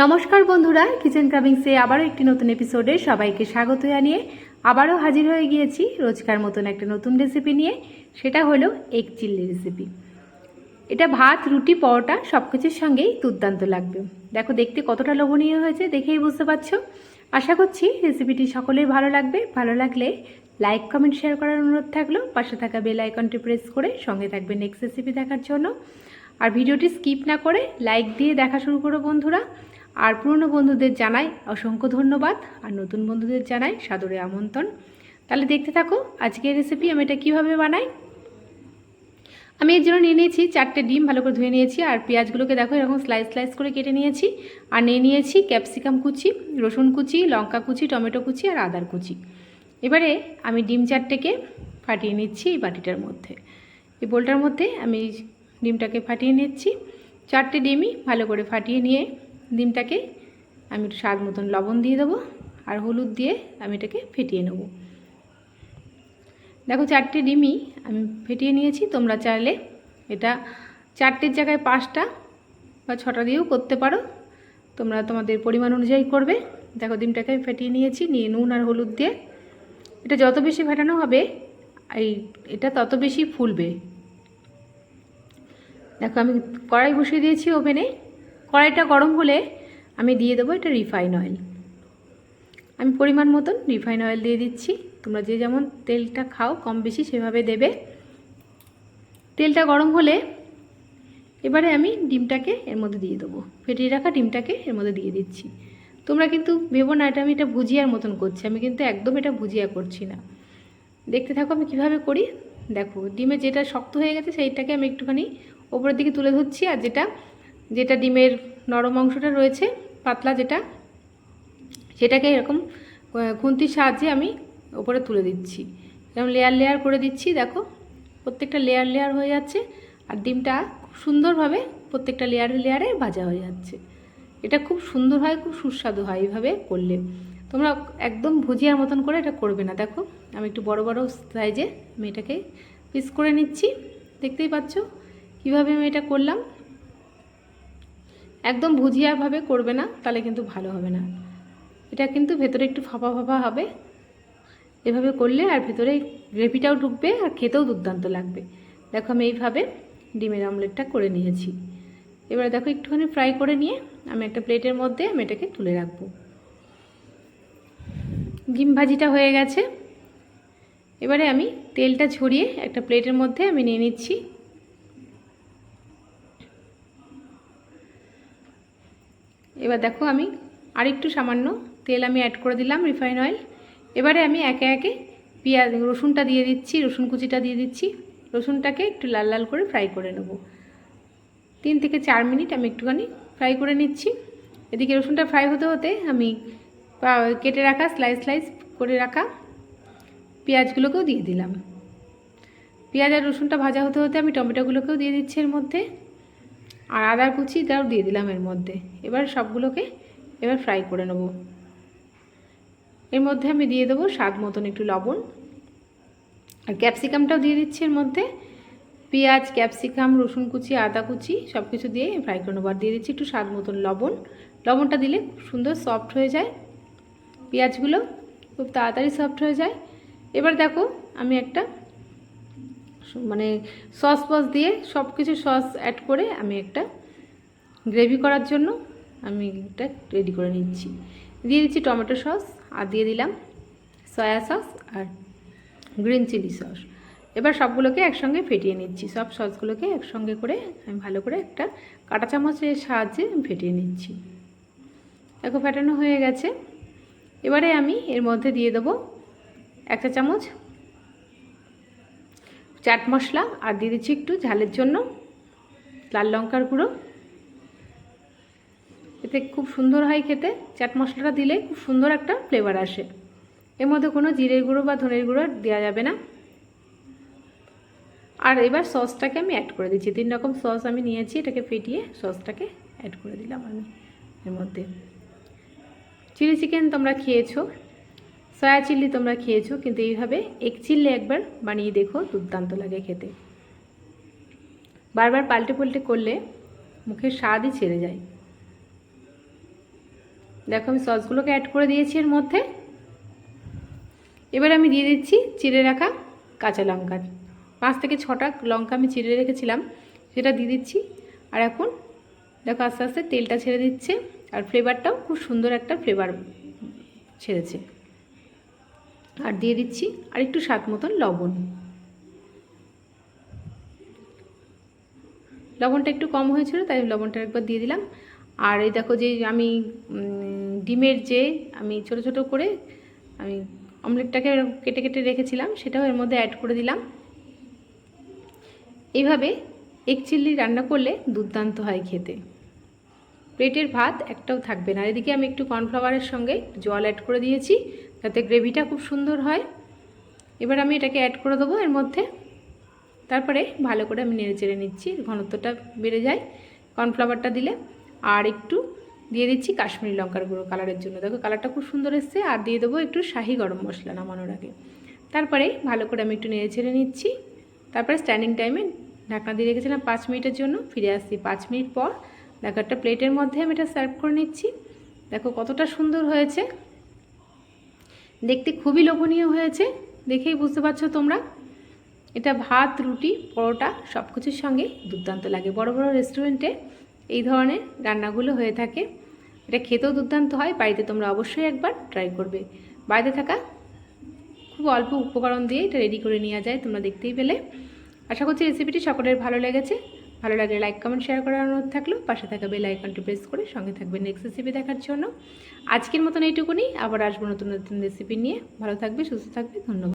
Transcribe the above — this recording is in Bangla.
নমস্কার বন্ধুরা কিচেন কামিংসে আবারও একটি নতুন এপিসোডে সবাইকে স্বাগত জানিয়ে আবারও হাজির হয়ে গিয়েছি রোজকার মতন একটা নতুন রেসিপি নিয়ে, সেটা হলো এগ চিল্লি রেসিপি এটা ভাত, রুটি, পরোটা সব কিছুর সঙ্গেই দুর্দান্ত লাগবে। দেখো, দেখতে কতটা লোভনীয় হয়েছে দেখেই বুঝতে পারছ। আশা করছি রেসিপিটি সকলের ভালো লাগবে। ভালো লাগলে লাইক কমেন্ট শেয়ার করার অনুরোধ থাকল। পাশে থাকা বেল আইকনটি প্রেস করে সঙ্গে থাকবে নেক্সট রেসিপি দেখার জন্য। আর ভিডিওটি স্কিপ না করে লাইক দিয়ে দেখা শুরু করো বন্ধুরা। আর পুরনো বন্ধুদের জানাই অসংখ্য ধন্যবাদ, আর নতুন বন্ধুদের জানাই সাদরে আমন্ত্রণ। তাহলে দেখতে থাকো, আজকের রেসিপি আমি এটা কীভাবে বানাই? আমি এর জন্য নিয়ে নিয়েছি চারটে ডিম, ভালো করে ধুয়ে নিয়েছি, আর পেঁয়াজগুলোকে দেখো এরকম স্লাইস স্লাইস করে কেটে নিয়েছি। আর নিয়ে নিয়েছি ক্যাপসিকাম কুচি, রসুন কুচি, লঙ্কা কুচি, টমেটো কুচি, আর আদার কুচি। এবারে আমি ডিম চারটেকে ফাটিয়ে নিচ্ছি এই বাটিটার মধ্যে। এই বোলটার মধ্যে আমি ডিমটাকে ফাটিয়ে নিচ্ছি। চারটে ডিমই ভালো করে ফাটিয়ে নিয়ে ডিমটাকে আমি একটু স্বাদ মতন লবণ দিয়ে দেবো আর হলুদ দিয়ে আমি এটাকে ফেটিয়ে নেব। দেখো চারটে ডিমই আমি ফেটিয়ে নিয়েছি, তোমরা চাইলে এটা চারটের জায়গায় পাঁচটা বা ছটা দিয়েও করতে পারো। তোমরা তোমাদের পরিমাণ অনুযায়ী করবে। দেখো ডিমটাকে আমি ফেটিয়ে নিয়েছি, নিয়ে নুন আর হলুদ দিয়ে। এটা যত বেশি ফেটানো হবে, এই এটা তত বেশি ফুলবে। দেখো আমি কড়াই বসিয়ে দিয়েছি ওভেনে। কড়াইটা গরম হলে আমি দিয়ে দেবো এটা রিফাইন অয়েল। আমি পরিমাণ মতন রিফাইন অয়েল দিয়ে দিচ্ছি। তোমরা যে যেমন তেলটা খাও, কম বেশি সেভাবে দেবে। তেলটা গরম হলে এবারে আমি ডিমটাকে এর মধ্যে দিয়ে দেবো। ফেটিয়ে রাখা ডিমটাকে এর মধ্যে দিয়ে দিচ্ছি। তোমরা কিন্তু ভেবো না, এটা আমি এটা ভুজিয়ার মতন করছি। আমি কিন্তু একদম এটা ভুজিয়া করছি না। দেখতে থাকো আমি কীভাবে করি। দেখো, ডিমে যেটা শক্ত হয়ে গেছে সেইটাকে আমি একটুখানি ওপরের দিকে তুলে ধরছি আর যেটা যেটা ডিমের নরম অংশটা রয়েছে, পাতলা যেটা, সেটাকে এরকম খুন্তির সাহায্যে আমি ওপরে তুলে দিচ্ছি। এরকম লেয়ার লেয়ার করে দিচ্ছি, দেখো, প্রত্যেকটা লেয়ার লেয়ার হয়ে যাচ্ছে, আর ডিমটা খুব সুন্দরভাবে প্রত্যেকটা লেয়ারে লেয়ারে ভাজা হয়ে যাচ্ছে। এটা খুব সুন্দর হয়, খুব সুস্বাদু হয় এইভাবে করলে। তোমরা একদম ভুজিয়ার মতন করে এটা করবে না। দেখো, আমি একটু বড় বড় সাইজে আমি এটাকে পিস করে নিচ্ছি। দেখতেই পাচ্ছ কীভাবে আমি এটা করলাম? একদম ভুজিয়াভাবে করবে না, তাহলে কিন্তু ভালো হবে না। এটা কিন্তু ভেতরে একটু ফাঁপা ফাঁপা হবে। এভাবে করলে আর ভেতরে গ্রেভিটাও ঢুকবে আর খেতেও দুর্দান্ত লাগবে। দেখো আমি এইভাবে ডিমের অমলেটটা করে নিয়েছি। এবারে দেখো একটুখানি ফ্রাই করে নিয়ে আমি একটা প্লেটের মধ্যে আমি এটাকে তুলে রাখব। ডিম ভাজিটা হয়ে গেছে। এবারে আমি তেলটা ছড়িয়ে একটা প্লেটের মধ্যে আমি নিয়ে নিচ্ছি। এবার দেখো আমি আরেকটু সামান্য তেল আমি অ্যাড করে দিলাম রিফাইন অয়েল এবারে আমি একে একে পেঁয়াজ, রসুনটা দিয়ে দিচ্ছি, রসুন কুচিটা দিয়ে দিচ্ছি। রসুনটাকে একটু লাল লাল করে ফ্রাই করে নেব। তিন থেকে চার মিনিট আমি একটুখানি ফ্রাই করে নিচ্ছি। এদিকে রসুনটা ফ্রাই হতে হতে আমি কেটে রাখা স্লাইস স্লাইস করে রাখা পেঁয়াজগুলোকেও দিয়ে দিলাম। পেঁয়াজ আর রসুনটা ভাজা হতে হতে আমি টমেটোগুলোকেও দিয়ে দিচ্ছি এর মধ্যে। আর আদার কুচিটাও দিয়ে দিলাম এর মধ্যে। এবার সবগুলোকে এবার ফ্রাই করে নেব। এর মধ্যে আমি দিয়ে দেবো স্বাদ মতন একটু লবণ। আর ক্যাপসিকামটাও দিয়ে দিচ্ছি এর মধ্যে। পেঁয়াজ ক্যাপসিকাম রসুন কুচি, আদা কুচি সব কিছু দিয়ে ফ্রাই করে নেব। আর দিয়ে দিচ্ছি একটু স্বাদ মতন লবণ। লবণটা দিলে খুব সুন্দর সফট হয়ে যায়। পেঁয়াজগুলো খুব তাড়াতাড়ি সফট হয়ে যায়। এবার দেখো আমি একটা মানে সস ফস দিয়ে সব কিছু সস অ্যাড করে আমি একটা গ্রেভি করার জন্য আমি এটা রেডি করে নিচ্ছি। দিয়ে দিচ্ছি টমেটো সস আর দিয়ে দিলাম সয়া সস আর গ্রিন চিলি সস এবার সবগুলোকে একসঙ্গে ফেটিয়ে নিচ্ছি। সব সসগুলোকে একসঙ্গে করে আমি ভালো করে একটা কাঁটা চামচের সাহায্যে ফেটিয়ে নিচ্ছি। দেখো ফেটানো হয়ে গেছে। এবারে আমি এর মধ্যে দিয়ে দেবো একটা চামচ চাট মশলা আর দিয়ে দিচ্ছি একটু ঝালের জন্য লাল লঙ্কার গুঁড়ো। এতে খুব সুন্দর হয় খেতে। চাট মশলাটা দিলে খুব সুন্দর একটা ফ্লেভার আসে। এর মধ্যে কোনো জিরের গুঁড়ো বা ধনের গুঁড়ো দেওয়া যাবে না। আর এবার সসটাকে আমি অ্যাড করে দিচ্ছি। তিন রকম সস আমি নিয়েছি, এটাকে ফেটিয়ে সসটাকে অ্যাড করে দিলাম আমি এর মধ্যে। চিলি চিকেন তোমরা খেয়েছো। সয়া চিল্লি তোমরা খেয়েছো, কিন্তু এইভাবে এক চিল্লি একবার বানিয়ে দেখো, দুর্দান্ত লাগে খেতে। বারবার পাল্টে পাল্টে করলে মুখের স্বাদই ছেড়ে যায়। দেখো আমি সসগুলোকে অ্যাড করে দিয়েছি এর মধ্যে। এবার আমি দিয়ে দিচ্ছি চিড়ে রাখা কাঁচা লঙ্কা। পাঁচ থেকে ছটা লঙ্কা আমি চিড়ে রেখেছিলাম, সেটা দিয়ে দিচ্ছি। আর এখন দেখো আস্তে আস্তে তেলটা ছেড়ে দিচ্ছে, আর ফ্লেভারটাও খুব সুন্দর একটা ফ্লেভার ছেড়েছে। আর দিয়ে দিচ্ছি আর একটু স্বাদ মতন লবণ। লবণটা একটু কম হয়েছিল, তাই লবণটা একবার দিয়ে দিলাম। আর এই দেখো যে আমি ডিমের যে আমি ছোট ছোট করে আমি অমলেটটাকে কেটে কেটে রেখেছিলাম, সেটাও এর মধ্যে অ্যাড করে দিলাম। এইভাবে এক চিল্লি রান্না করলে দুর্দান্ত হয় খেতে। প্লেটের ভাত একটাও থাকবে না। এদিকে আমি একটু কর্নফ্লাওয়ারের সঙ্গে জল অ্যাড করে দিয়েছি। যাতে গ্রেভিটা খুব সুন্দর হয়। এবার আমি এটাকে অ্যাড করে দেবো এর মধ্যে। তারপরে ভালো করে আমি নেড়ে চেড়ে নিচ্ছি, ঘনত্বটা বেড়ে যায় কর্নফ্লাওয়ারটা দিলে। আর একটু দিয়ে দিচ্ছি কাশ্মীরি লঙ্কার গুঁড়ো কালারের জন্য। দেখো কালারটা খুব সুন্দর এসছে। আর দিয়ে দেবো একটু শাহি গরম মশলা নামানোর আগে। তারপরে ভালো করে আমি একটু নেড়ে ছেড়ে নিচ্ছি। তারপরে স্ট্যান্ডিং টাইমে ঢাকনা দিয়ে রেখেছিলাম পাঁচ মিনিটের জন্য। ফিরে আসছি পাঁচ মিনিট পর। দেখো একটা প্লেটের মধ্যে আমি এটা সার্ভ করে নিচ্ছি। দেখো কতটা সুন্দর হয়েছে। দেখতে খুবই লোভনীয় হয়েছে, দেখেই বুঝতে পারছ তোমরা। এটা ভাত, রুটি, পরোটা সব কিছুর সঙ্গে দুর্দান্ত লাগে। বড় বড় রেস্টুরেন্টে এই ধরনের রান্নাগুলো হয়ে থাকে। এটা খেতেও দুর্দান্ত হয়, বাড়িতে তোমরা অবশ্যই একবার ট্রাই করবে। বাড়িতে থাকা খুব অল্প উপকরণ দিয়ে এটা রেডি করে নেওয়া যায়, তোমরা দেখতেই পেলে। আশা করছি রেসিপিটি সকলের ভালো লেগেছে। ভালো লাগলে লাইক কমেন্ট শেয়ার করার অনুরোধ থাকল। পাশে থাকা বেল আইকনটি প্রেস করে সঙ্গে থাকবে নেক্সট রেসিপি দেখার জন্য। আজকের মতন এইটুকুনি। আবার আসব নতুন নতুন রেসিপি নিয়ে। ভালো থাকবে, সুস্থ থাকবে। ধন্যবাদ।